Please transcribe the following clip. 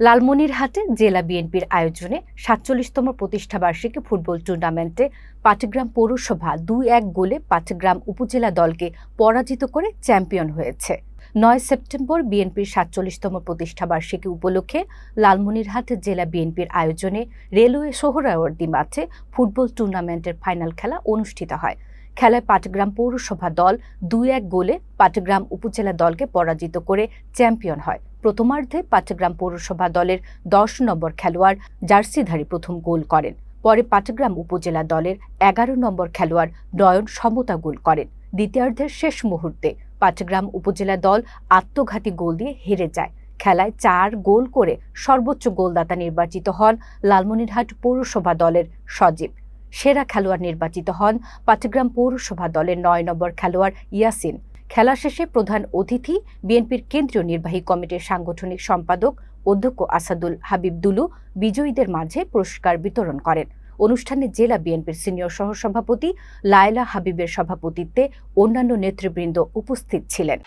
লালমনিরহাটে জেলা বিএনপির আয়োজনে সাতচল্লিশতম প্রতিষ্ঠাবার্ষিকী ফুটবল টুর্নামেন্টে পাটগ্রাম পৌরসভা দুই এক গোলে পাটগ্রাম উপজেলা দলকে পরাজিত করে চ্যাম্পিয়ন হয়েছে। নয় সেপ্টেম্বর বিএনপির সাতচল্লিশতম প্রতিষ্ঠাবার্ষিকী উপলক্ষে লালমনিরহাট জেলা বিএনপির আয়োজনে রেলওয়ে সোহরাওয়ার্দী মাঠে ফুটবল টুর্নামেন্টের ফাইনাল খেলা অনুষ্ঠিত হয়। খেলায় পাটগ্রাম পৌরসভা দল দুই এক গোলে পাটগ্রাম উপজেলা দলকে পরাজিত করে চ্যাম্পিয়ন হয়। প্রথমার্ধে পাটগ্রাম পৌরসভা দলের দশ নম্বর খেলোয়াড় জার্সিধারী প্রথম গোল করেন। পরে পাটগ্রাম উপজেলা দলের এগারো নম্বর খেলোয়াড় নয়ন সমতা গোল করেন। দ্বিতীয়ার্ধের শেষ মুহূর্তে পাটগ্রাম উপজেলা দল আত্মঘাতী গোল দিয়ে হেরে যায়। খেলায় চার গোল করে সর্বোচ্চ গোলদাতা নির্বাচিত হন লালমনিরহাট পৌরসভা দলের সজীব। সেরা খেলোয়াড় নির্বাচিত হন পাটগ্রাম পৌরসভা দলের নয় নম্বর খেলোয়াড় ইয়াসিন। খেলা শেষে প্রধান অতিথি বিএনপির কেন্দ্রীয় নির্বাহী কমিটির সাংগঠনিক সম্পাদক অধ্যক্ষ আসাদুল হাবিব দুলু বিজয়ীদের মাঝে পুরস্কার বিতরণ করেন। অনুষ্ঠানে জেলা বিএনপির সিনিয়র সহসভাপতি লায়লা হাবিবের সভাপতিত্বে অন্যান্য নেতৃবৃন্দ উপস্থিত ছিলেন।